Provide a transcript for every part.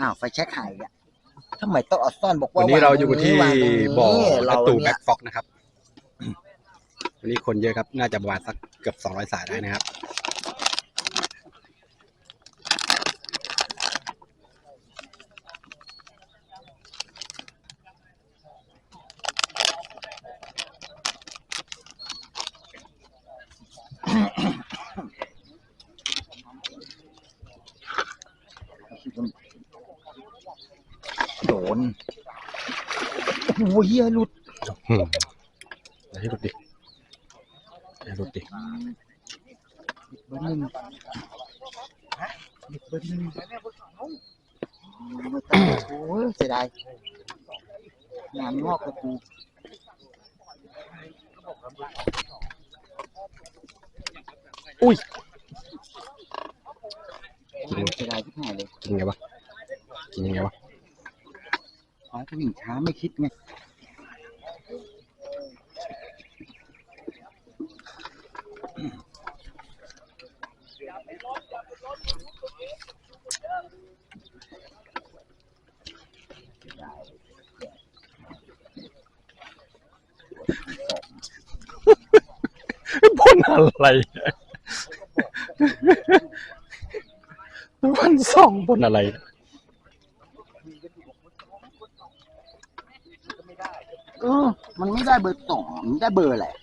อ้าวไฟแช็กหายอะทำไมต้องเอาซ่อนบอกว่าวันนี้เราอยู่ที่วางตรงนี้บ่อเราประตูแบ็เนี่ยคฟ็อกนะครับ วันนี้คนเยอะครับ น่าจะประมาณสักเกือบสองร้อยสายได้นะครับ นโอ้โหเฮียหลุดอืมอย่าให้หลุดดิอย่าให้หลุดดิเบอร์หนึ่งเบอร์หนึ่งไม่ต้องโอ้ยเสียดายงานงอกกับกูกินเสียดายที่ไหนเลยกินไงวะกินยังไงวะ ขอให้ผู้หญิงช้าไม่คิดไงพ่นอะไรวันสองพ่นอะไร เออ มันไม่ได้เบอร์สองมันได้เบอร์แหละ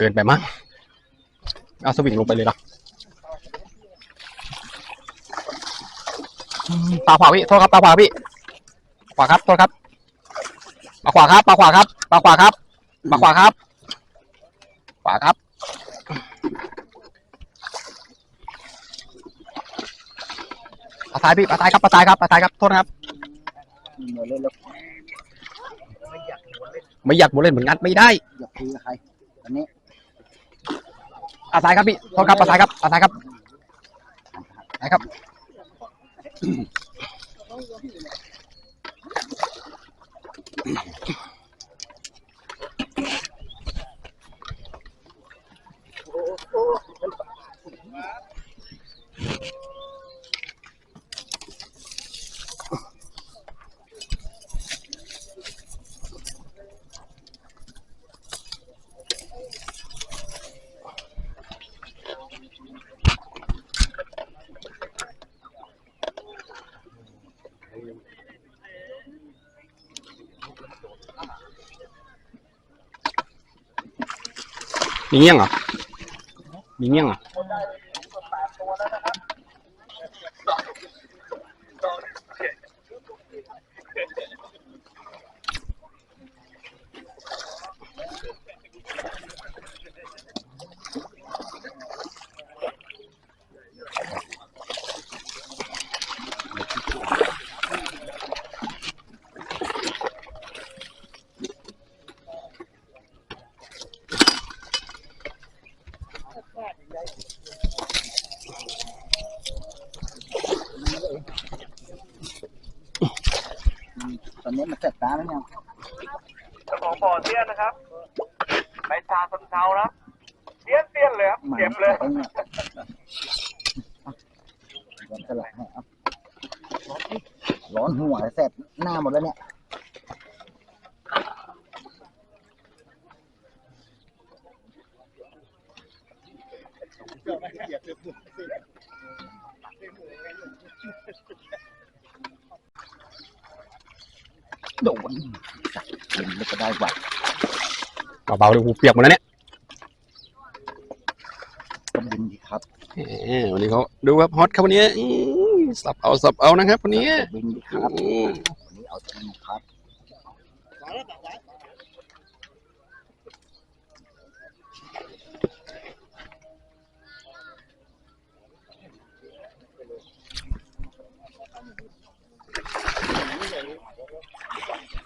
เกินไปมั้งเอาสวิงลงไปเลยเหรออืมปลาขวาพี่โทษครับปลาขวาพี่ขวาครับโทษครับปลาขวาครับปลาขวาครับปลาขวาครับปลาขวาครับขวาครับปลาซ้ายพี่ปลาซ้ายครับปลาซ้ายครับปลาซ้ายครับโทษนะครับ ไม่อยากโมเล่นเหมือนกันไม่ได้อยากคุยกับใครตอนนี้ อาสายครับพี่โทษครับอาสายครับอาสายครับซ้ายครับ มีเงี้ยงเหรอ มีเงี้ยงเหรอ ตอนนี้มันเสร็จตาแล้วยังเจ้าของบ่อเตี้ยนนะครับใบชาสนเทานะเตี้ยนเตี้ยนเลยครับหมาเจ็บเลยไอ้เนี่ยร้อนสลัดให้เอาร้อนหัวเสร็จหน้าหมดแล้วเนี่ยโดนสัตว์ กินแล้วก็ได้หวัดเบาๆเลยหูเปียกหมดแล้วเนี่ยก็บินดีครับแหมวันนี้เขาดูครับฮอตครับวันนี้อื้อสับเอาสับเอานะครับวันนี้ก็บินดีครับอืมวันนี้เอาจริงครับ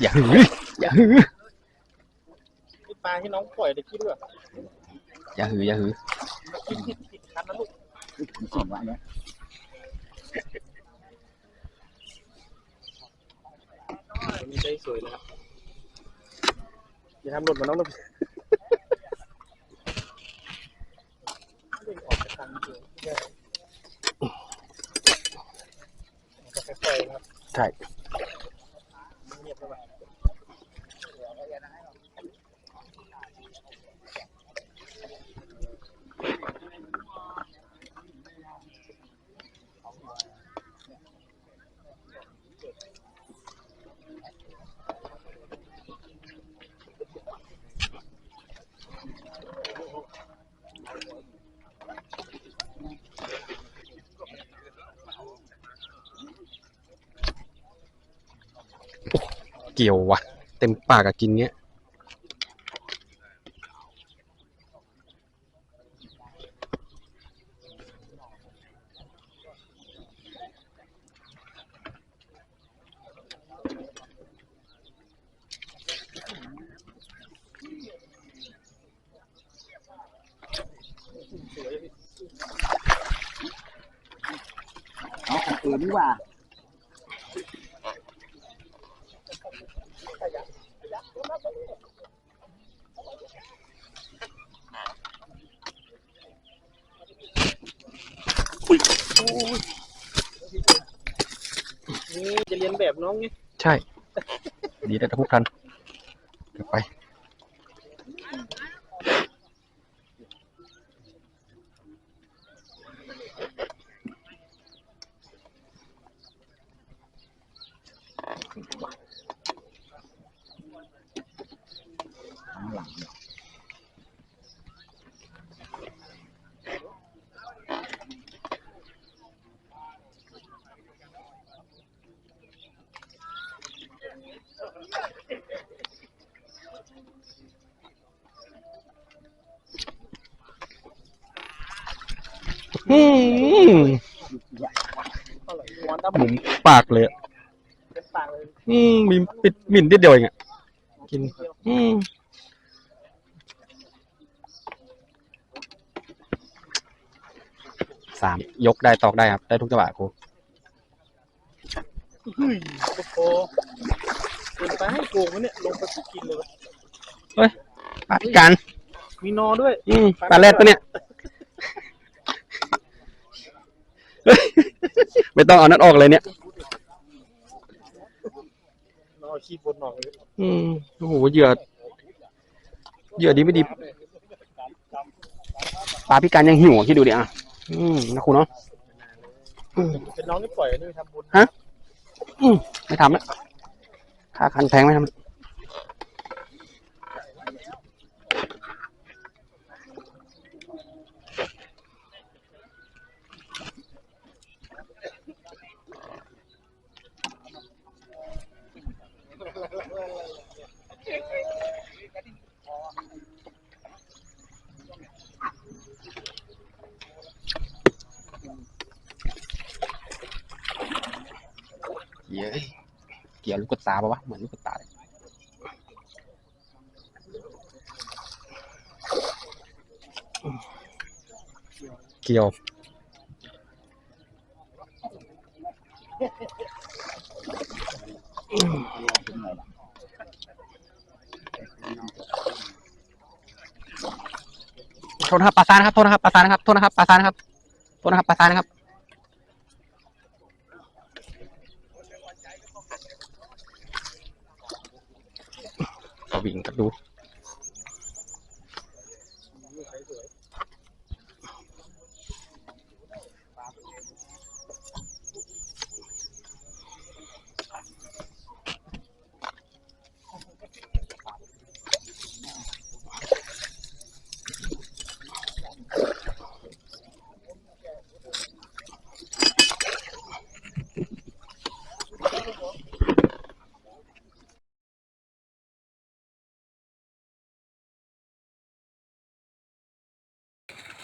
อย่าหืออย่าหือนี่ปลาที่น้องปล่อยตะกี้ด้วยอย่าหืออย่าหือผิดผิดผิดคันนะลูกมีเสียงวะเนี่ยมีใจสวยนะครับอย่าทำหล่นมาน้องนะออกจากทางเดียวค่อยๆนะครับใช่ กี่ยวว่ะเต็มปากกับกินเงี้ย เอาของอื่นดีกว่า นี่จะเรียน แบบน้องไงใช่ ดีแต่ทุกทันเดี๋ยวไป ข้างหลังเนี่ย อืมเท่าไหมุมปากเลยอะเป็นปากเลยอืมมีปิดหมิ่นนิดเดียวเองอะกิน อืมสามยกได้ตอกได้ครับ ได้ทุกจังหวะครูเฮ้ยโอ้โหเกินไปให้โกงวะเนี่ย ลงไปกินเลยวะปาดกัน มีนอด้วย อืมปลาแรดปะเนี่ยเฮ้ย ไม่ต้องเอานั้นออกเลยเนี่ยนอขี้บนหนองเลยอืมโอ้โหเหยื่อเหยื่อดีไม่ดีปลาพิการยังหิวอะคิดดูดิอะอืมนะครูเนาะอืมเป็นน้องที่ปล่อยนี่ไปทำบุญไม่ทำแล้วค่าคันแพงไม่ทำ เกี่ยวลูกกระตาปะวะเหมือนลูกกระตาเลยเกี่ยวเป็นไงล่ะโทษนะครับปลาซานะครับโทษนะครับปลาซานะครับโทษนะครับปลาซานะครับโทษนะครับปลาซานะครับ ก็วิ่ง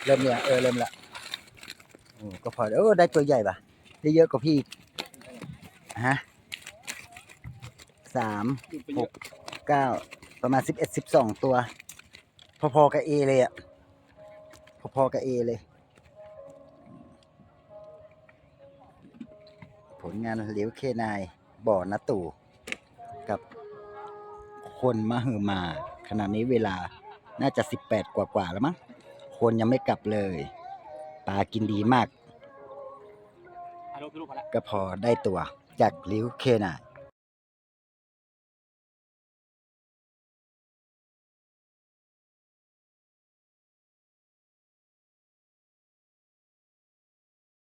เริ่มเนี่ยเออเริ่มละก็พอโอ้ได้ตัวใหญ่ปะได้เยอะกว่าพี่ฮะสามดูไปเก้าประมาณสิบเอ็ดสิบสองตัว พอๆกับเอเลยอะ พอๆกับเอเลย ผลงานเหลียวเคนายบ่อนาตู่กับคนมหึมา ขณะนี้เวลาน่าจะสิบแปดกว่าๆแล้วมั้ง คนยังไม่กลับเลย ปลากินดีมากถ่ายรูปถ่ายรูปพอละก็พอได้ตัวจากลิวเคนาย